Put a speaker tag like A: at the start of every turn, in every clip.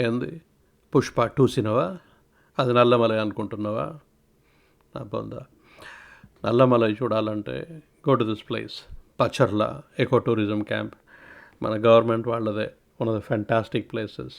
A: ఏంది? Pushpa two cinema అది నల్లమలై అనుకుంటున్నావా? నా బొందా. నల్లమలై చూడాలంటే go to this place Pacharla eco tourism camp మన గవర్నమెంట్ వాళ్ళదే. One of the fantastic places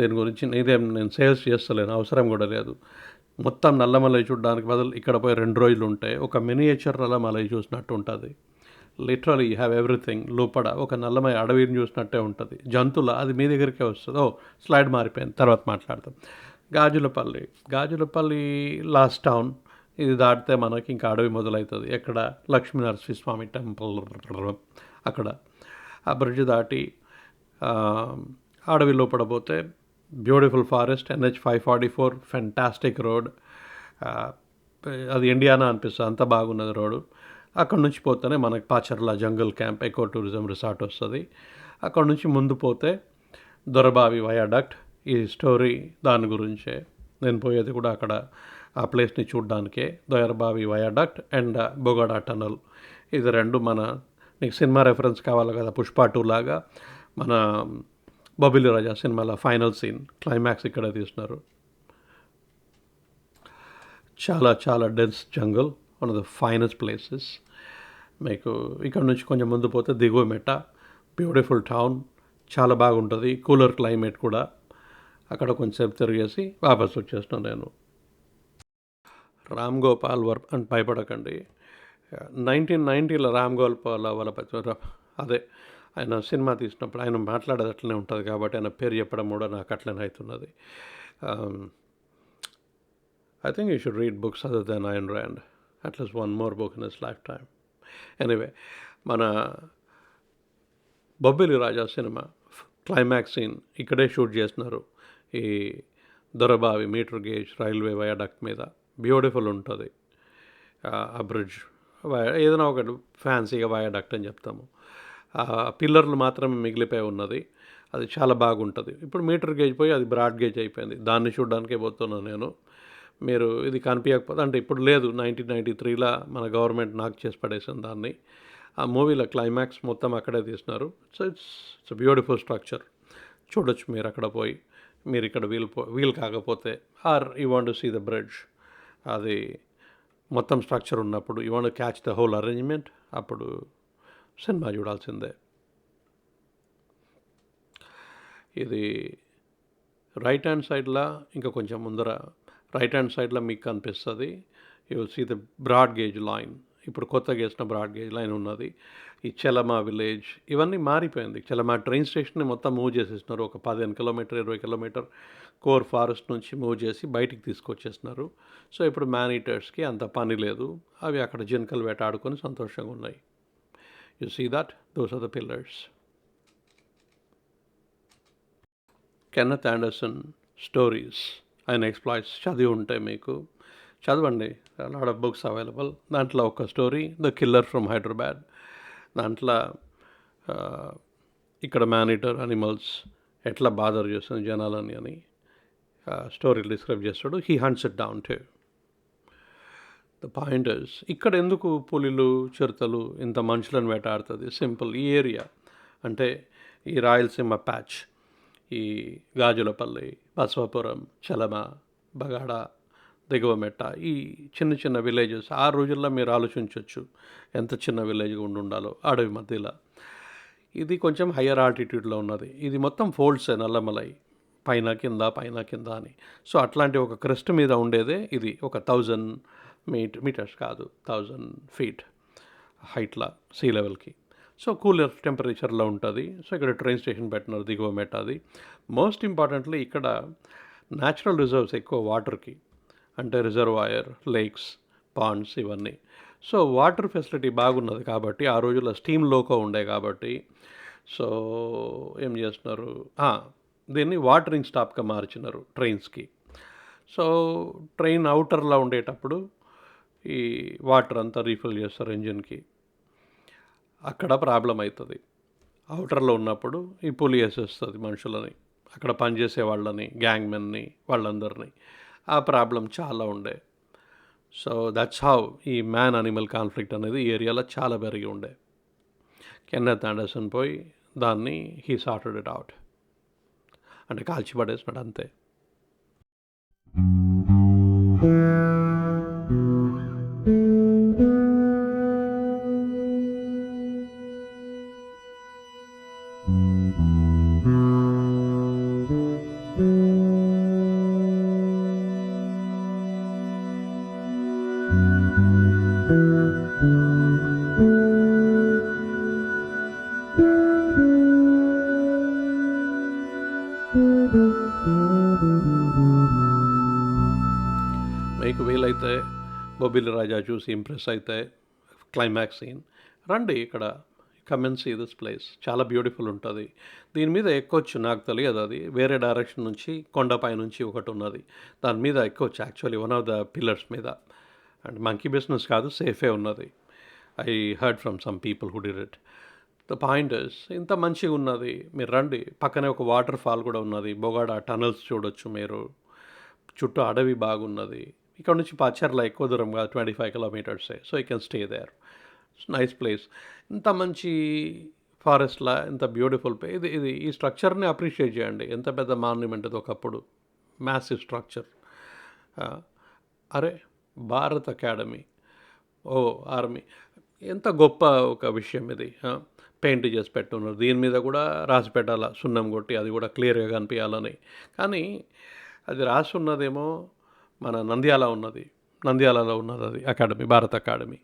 A: దీని గురించి నేనేం నేను సేల్స్ చేస్తలేను. అవసరం కూడా లేదు. మొత్తం నల్లమలై చూడడానికి బదులు ఇక్కడ పోయి రెండు రోజులు ఉంటే ఒక మినియేచర్ నల్లమలై చూసినట్టు ఉంటుంది లిటరలీ యూ హ్యావ్ ఎవ్రీథింగ్ లోపల ఒక నల్లమై అడవిని చూసినట్టే ఉంటుంది. జంతువుల అది మీ దగ్గరికే వస్తుంది. ఓ స్లైడ్ మారిపోయింది. తర్వాత మాట్లాడతాం గాజులపల్లి. Gajulapalli last town. ఇది దాటితే మనకి ఇంకా అడవి మొదలవుతుంది ఎక్కడ? లక్ష్మీ నరసింహస్వామి టెంపుల్. అక్కడ. ఆ బ్రిడ్జ్ దాటి అడవి లోపల పోతే beautiful forest NH five forty four. Fantastic road అది ఇండియానా అనిపిస్తుంది. అంత బాగున్నది రోడ్డు. అక్కడ నుంచి పోతేనే మనకి Pacharla jungle camp eco tourism resort వస్తుంది. అక్కడ నుంచి ముందు పోతే దొరబావి వయాడక్ట్ ఈ స్టోరీ దాని గురించే. నేను పోయేది కూడా అక్కడ ఆ ప్లేస్ని చూడడానికే. Dorabavi viaduct and Bogada tunnel. ఇది రెండు మన నీకు సినిమా రెఫరెన్స్ కావాలి కదా పుష్ప టూ లాగా. మన బొబిలి రాజా సినిమాలో ఫైనల్ సీన్ క్లైమాక్స్ ఇక్కడ తీసినారు. చాలా చాలా dense jungle. One of the finest places మీకు ఇక్కడ నుంచి కొంచెం ముందు పోతే దిగువ మెట్ట. బ్యూటిఫుల్ టౌన్ చాలా బాగుంటుంది. కూలర్ క్లైమేట్ కూడా. అక్కడ కొంచెంసేపు తిరిగేసి వాపస్ వచ్చేస్తున్నాను నేను. రామ్ గోపాల్ వర్క్ అని భయపడకండి. నైన్టీన్ నైంటీలో రామ్ గోపాల్ వాళ్ళ అదే. ఆయన సినిమా తీసినప్పుడు ఆయన మాట్లాడేది అట్లనే ఉంటుంది కాబట్టి ఆయన పేరు చెప్పడం కూడా నాకు అట్లనే అవుతున్నది. I think you should read books other then Ayn Rand at least one more book in his life time anyway మన Bobbili Raja cinema climax scene ఇక్కడే షూట్ చేస్తున్నారు. ఈ Dorabavi meter gauge railway viaduct మీద. Beautiful ఉంటుంది. ఆ bridge ఏదైనా ఒకటి ఫ్యాన్సీగా వయాడక్ట్ అని చెప్తాము. పిల్లర్లు మాత్రమే మిగిలిపోయి ఉన్నది. అది చాలా బాగుంటుంది. ఇప్పుడు మీటర్ గేజ్ పోయి అది బ్రాడ్ గేజ్ అయిపోయింది. దాన్ని చూడడానికే పోతున్నాను నేను. మీరు ఇది కనిపించకపోతే అంటే ఇప్పుడు లేదు నైన్టీన్ నైంటీ త్రీలో మన గవర్నమెంట్ నాకు చేసి పడేసింది దాన్ని. ఆ మూవీలో క్లైమాక్స్ మొత్తం అక్కడే తీసినారు. So it's it's beautiful structure చూడొచ్చు మీరు అక్కడ పోయి. మీరు ఇక్కడ వీలు పో వీలు కాకపోతే. Are you want to see the bridge అది మొత్తం స్ట్రక్చర్ ఉన్నప్పుడు you want catch the whole arrangement అప్పుడు సినిమా చూడాల్సిందే. ఇది రైట్ హ్యాండ్ సైడ్లో ఇంకా కొంచెం ముందర రైట్ హ్యాండ్ సైడ్లో మీకు కనిపిస్తుంది. You see the broad gauge line. ఇప్పుడు కొత్తగా వేసిన బ్రాడ్ గేజ్ లైన్ ఉన్నది. ఈ చెలమా విలేజ్ ఇవన్నీ మారిపోయింది. చెలమా ట్రైన్ స్టేషన్ని మొత్తం మూవ్ చేసేసినారు. ఒక పదిహేను కిలోమీటర్ ఇరవై కిలోమీటర్ కోర్ ఫారెస్ట్ నుంచి మూవ్ చేసి బయటికి తీసుకొచ్చేసినారు. సో ఇప్పుడు మ్యానీటర్స్కి అంత పని లేదు. అవి అక్కడ జింకలు వేటాడుకొని సంతోషంగా ఉన్నాయి. You see that? Those are the pillars Kenneth Anderson stories ఆయన ఎక్స్ప్లాయిట్స్ చదివి ఉంటాయి మీకు. చదవండి. లాడ్ ఆఫ్ బుక్స్ అవైలబుల్ దాంట్లో ఒక story the killer from Hyderabad దాంట్లో ఇక్కడ మేనిటర్ అనిమల్స్ ఎట్లా బాదర్ చేస్తుంది జనాలని అని స్టోరీ డిస్క్రైబ్ చేస్తాడు. He hunts it down to the pointers ఇక్కడ ఎందుకు పులిలు చిరుతలు ఇంత మనుషులను వేటాడుతుంది? సింపుల్ ఈ ఏరియా అంటే ఈ రాయలసీమ ప్యాచ్ ఈ గాజులపల్లి బసవాపురం చలమ బగాడ దిగువమెట్ట ఈ చిన్న చిన్న విలేజెస్ ఆ రోజుల్లో మీరు ఆలోచించవచ్చు ఎంత చిన్న విలేజ్గా ఉండి ఉండాలో అడవి మధ్యలో. ఇది కొంచెం హయ్యర్ ఆల్టిట్యూడ్లో ఉన్నది. ఇది మొత్తం ఫోల్డ్స్ నల్లమలై. పైన కింద పైన కింద అని. సో అట్లాంటి ఒక క్రెస్ట్ మీద ఉండేదే ఇది. ఒక థౌజండ్ మీట్ మీటర్స్ కాదు థౌజండ్ ఫీట్ హైట్లా సీ లెవెల్కి సో కూలర్ టెంపరేచర్లో ఉంటుంది. సో ఇక్కడ ట్రైన్ స్టేషన్ పెట్టినారు దిగువ మెట్ట అది మోస్ట్ ఇంపార్టెంట్లీ ఇక్కడ న్యాచురల్ రిజర్వ్స్ ఎక్కువ వాటర్కి. అంటే రిజర్వాయర్ లేక్స్ పాండ్స్ ఇవన్నీ. సో వాటర్ ఫెసిలిటీ బాగున్నది కాబట్టి ఆ రోజుల్లో స్టీమ్ లోకో ఉండే కాబట్టి సో ఏం చేస్తున్నారు? దీన్ని వాటరింగ్ స్టాప్గా మార్చినారు ట్రైన్స్కి. సో ట్రైన్ అవుటర్లో ఉండేటప్పుడు ఈ వాటర్ అంతా రీఫిల్ చేస్తారు ఇంజిన్కి. అక్కడ ప్రాబ్లం అవుతుంది. అవుటర్లో ఉన్నప్పుడు ఈ పులి వేసేస్తుంది మనుషులని అక్కడ పనిచేసే వాళ్ళని గ్యాంగ్మెన్ని వాళ్ళందరినీ. ఆ ప్రాబ్లం చాలా ఉండే. సో దట్స్ హౌ ఈ మ్యాన్ అనిమల్ కాన్ఫ్లిక్ట్ అనేది ఏరియాలో చాలా పెరిగి ఉండే. కెన్నెత్ ఆండర్సన్ పోయి దాన్ని హీ సార్టెడ్ ఇట్ అవుట్ అంటే కాల్చిపడేసినాడు అంతే. మీకు వీలైతే బొబ్బిలి రాజా చూసి ఇంప్రెస్ అయితే క్లైమాక్స్ సీన్ రండి ఇక్కడ. Come and see this place చాలా బ్యూటిఫుల్ ఉంటుంది. దీని మీద ఎక్కొచ్చు నాకు తెలియదు అది. వేరే డైరెక్షన్ నుంచి కొండపై నుంచి ఒకటి ఉన్నది. దాని మీద ఎక్కొచ్చు actually one of the pillars మీద. అండ్ మంకీ బిజినెస్ కాదు సేఫే ఉన్నది. I heard from some people who did it the point is ఇంత మంచిగా ఉన్నది. మీరు రండి. పక్కనే ఒక వాటర్ ఫాల్ కూడా ఉన్నది. బొగాడ టనల్స్ చూడొచ్చు మీరు. చుట్టూ అడవి బాగున్నది. ఇక్కడ నుంచి పచ్చర్ల ఎక్కువ దూరం కాదు twenty five కిలోమీటర్సే so you can stay there nice place ఇంత మంచి ఫారెస్ట్లా ఇంత బ్యూటిఫుల్ ఇది ఇది ఈ స్ట్రక్చర్ని అప్రిషియేట్ చేయండి. ఎంత పెద్ద మాన్యుమెంట్ ఇది ఒకప్పుడు. మ్యాసివ్ స్ట్రక్చర్ అరే భారత్ అకాడమీ ఓ ఆర్మీ ఎంత గొప్ప ఒక విషయం ఇది పెయింట్ చేసి పెట్టున్నారు. దీని మీద కూడా రాసి పెట్టాలా? సున్నం కొట్టి అది కూడా క్లియర్గా కనిపించాలని. కానీ అది రాసి ఉన్నదేమో మన నంద్యాల ఉన్నది. నంద్యాలలో ఉన్నది అది అకాడమీ భారత్ అకాడమీ.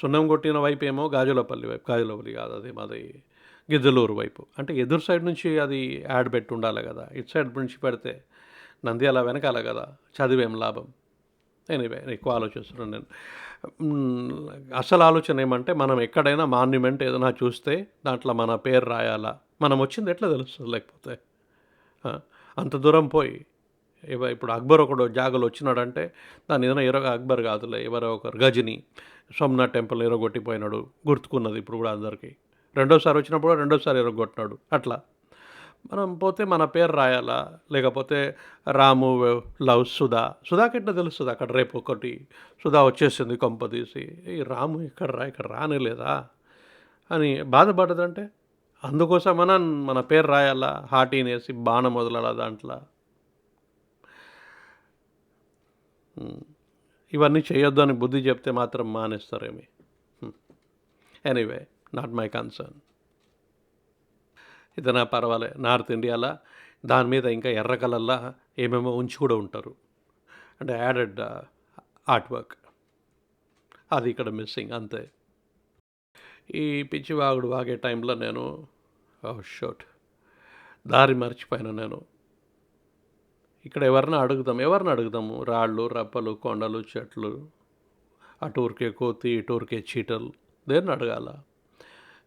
A: సున్నం కొట్టిన వైపు ఏమో గాజులపల్లి వైపు గాజులపల్లి కాదు అది మాది గిద్దలూరు వైపు. అంటే ఎదురు సైడ్ నుంచి అది యాడ్ పెట్టి ఉండాలి కదా. ఇటు సైడ్ నుంచి పెడితే నంద్యాల వెనకాల కదా చదివేం లాభం? ఎనీవే ఎక్కువ ఆలోచిస్తున్నాను నేను. అసలు ఆలోచన ఏమంటే మనం ఎక్కడైనా మాన్యుమెంట్ ఏదైనా చూస్తే దాంట్లో మన పేరు రాయాలా? మనం వచ్చింది ఎట్లా తెలుస్తుంది లేకపోతే? అంత దూరం పోయి ఇప్పుడు అక్బర్ ఒకడు జాగలు వచ్చినాడంటే దాని ఏదైనా ఎరగ అక్బర్ కాదులే ఎవరో ఒకరు గజని సోమనాథ్ టెంపుల్ ఎరగొట్టిపోయినాడు గుర్తుకున్నది ఇప్పుడు కూడా అందరికీ. రెండోసారి వచ్చినప్పుడు రెండోసారి ఎరగొట్టినాడు అట్లా. మనం పోతే మన పేరు రాయాలా? లేకపోతే రాము లవ్ సుధా సుధాకి ఎట్లా తెలుస్తుంది అక్కడ రేపు ఒకటి? సుధా వచ్చేసింది కొంప తీసి ఈ రాము ఇక్కడ రా ఇక్కడ రానేలేదా అని బాధపడదంటే అందుకోసం మనం మన పేరు రాయాలా? హాటీనేసి బాణం వదలాలా దాంట్లో? ఇవన్నీ చేయొద్దు అని బుద్ధి చెప్తే మాత్రం మానేస్తారేమి? ఎనీవే నాట్ మై కన్సర్న్ ఇదనా పర్వాలే నార్త్ ఇండియాలో? దాని మీద ఇంకా ఎర్ర కలర్లా ఏమేమో ఉంచి కూడా ఉంటారు. అంటే యాడెడ్ ఆర్ట్ వర్క్ అది ఇక్కడ మిస్సింగ్ అంతే. ఈ పిచ్చి వాగుడు వాగే టైంలో నేను oh, షోట్ దారి మర్చిపోయాను నేను. ఇక్కడ ఎవరిని అడుగుదాం? ఎవరిని అడుగుదాము? రాళ్ళు రప్పలు కొండలు చెట్లు అటు ఊరికే కోతి ఇటు ఊరికే చీటలు. దేన్ని అడగాల?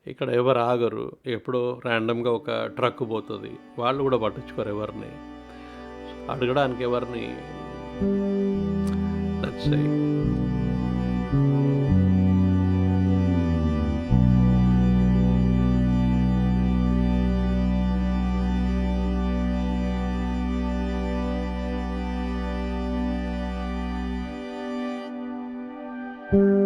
A: ఇక్కడ ఎవరు ఆగరు. ఎప్పుడో ర్యాండమ్గా ఒక ట్రక్ పోతుంది. వాళ్ళు కూడా పట్టించుకోరు ఎవరిని. అడగడానికి ఎవరిని? thank you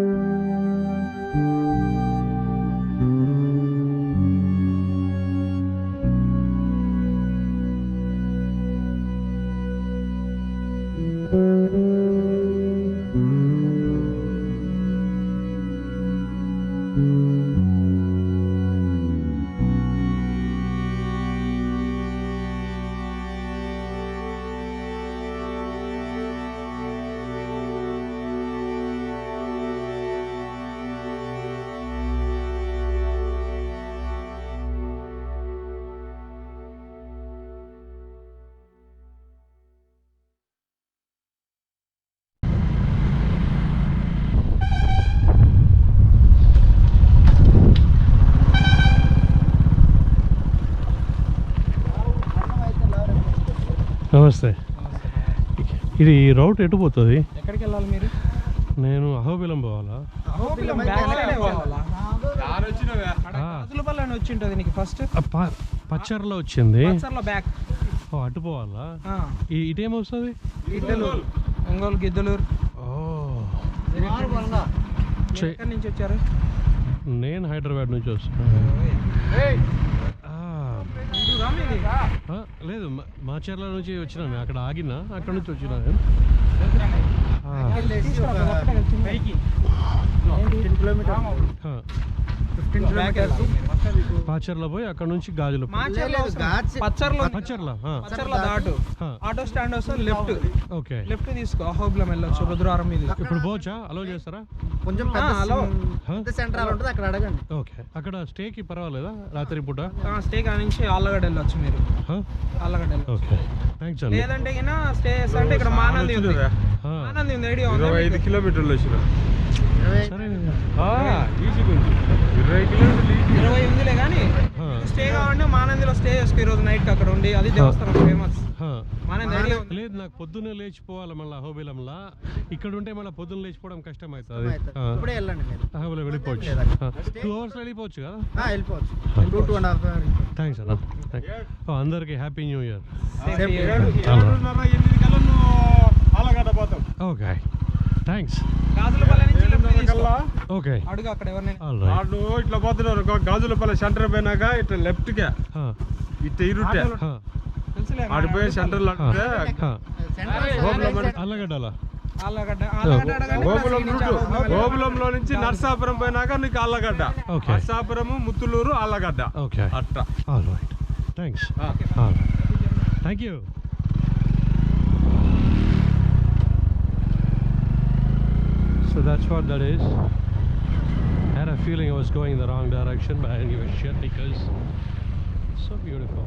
B: నమస్తే. ఇది రౌట్ ఎటు పోతుంది?
C: ఎక్కడికి వెళ్ళాలి మీరు?
B: నేను అహోబిలం పోవాలా?
C: నీకు ఫస్ట్
B: పచ్చర్లో వచ్చింది.
C: పచ్చర్లో బ్యాక్.
B: ఓ, అటు పోవాలా? ఇటేమొస్తుంది
C: గిద్దలూరు. ఒంగోలు. గిద్దలూరు. నుంచి వచ్చారు?
B: నేను హైదరాబాద్ నుంచి వస్తున్నాను
A: లేదు మా- మాచర్ల నుంచి వచ్చినాను అక్కడ ఆగినా అక్కడ నుంచి వచ్చినా నేను
C: పైకి.
B: ఫిఫ్టీన్ కిలోమీటర్స్
A: పాచర్ల పోయి అక్కడ నుంచి గాజులు
C: పచ్చర్లో
A: పచ్చర్ల.
C: పచ్చర్ల దాటు. ఆటో స్టాండ్ వస్తే లెఫ్ట్.
A: ఓకే.
C: లెఫ్ట్ తీసుకో. అహోబిలం వెళ్ళొచ్చు రుద్రవరం మీద
A: ఇప్పుడు పోవచ్చా? అలో చేస్తారా?
B: కొంచెం. పెద్ద సెంటర్ ఉంటుంది అక్కడ అడగండి.
A: ఓకే. అక్కడ స్టేకి పర్వాలేదా రాత్రి పూట?
C: స్టే కాడ నుంచి ఆళ్ళగడ్డ వెళ్ళొచ్చు మీరు? ఆళ్ళగడ్డ వెళ్ళొచ్చు.
A: ఓకే. థ్యాంక్స్ అండి
C: లేదంటే స్టే అంటే ఇక్కడ మానంది ఉంది. మానంది ఉంది ఐడియా ఉందా
D: ఇరవై ఐదు? కిలోమీటర్లు వచ్చిన.
A: సరే
D: ఈజీ కొంచెం. ఇరవై
C: ఉందిలే కానీ స్టే కావాలంటే మానందిలో స్టే చేసుకో ఈ రోజు నైట్ అక్కడ ఉండి. అది దేవస్థానం ఫేమస్. మానంది
A: లేదు నాకు పొద్దున్నే లేచిపోవాలి మళ్ళీ అహోబిలంలా ఇక్కడ ఉంటే మళ్ళీ పొద్దున్న లేచిపోవడం కష్టం అవుతుంది.
B: ఇప్పుడే వెళ్ళండి
A: అహోబిలం వెళ్ళిపోవచ్చు. టూ అవర్స్లో వెళ్ళిపోవచ్చు కదా?
B: ఆ, వెళ్ళిపోవచ్చు. Two two and half hour
A: thanks అన్న. అందరికీ happy new year okay. Thanks okay.
C: అడుగు అక్కడ ఎవరినైనా
A: ఆల్ రైట్
D: వాడు ఇట్లా పోతున్నారు గాజులపల్లి సెంటర్ పోయినాక ఇట్లా లెఫ్ట్ కే. ఇట్లా ఇరుటే. ఆడిపోయి సెంటర్ అంటే
A: అల్లగడ్డలా
C: అడగండి
D: గోకులం
C: నుంచి
D: నర్సాపురం పోయినాక నీకు ఆళ్ళగడ్డ.
A: Okay.
D: నర్సాపురము ముత్తులూరు ఆళ్ళగడ్డ.
A: ఓకే.
D: అట్ట
A: all right thanks thank you So that's what that is. I had a feeling I was going in the wrong direction, but I didn't give a shit because it's so beautiful.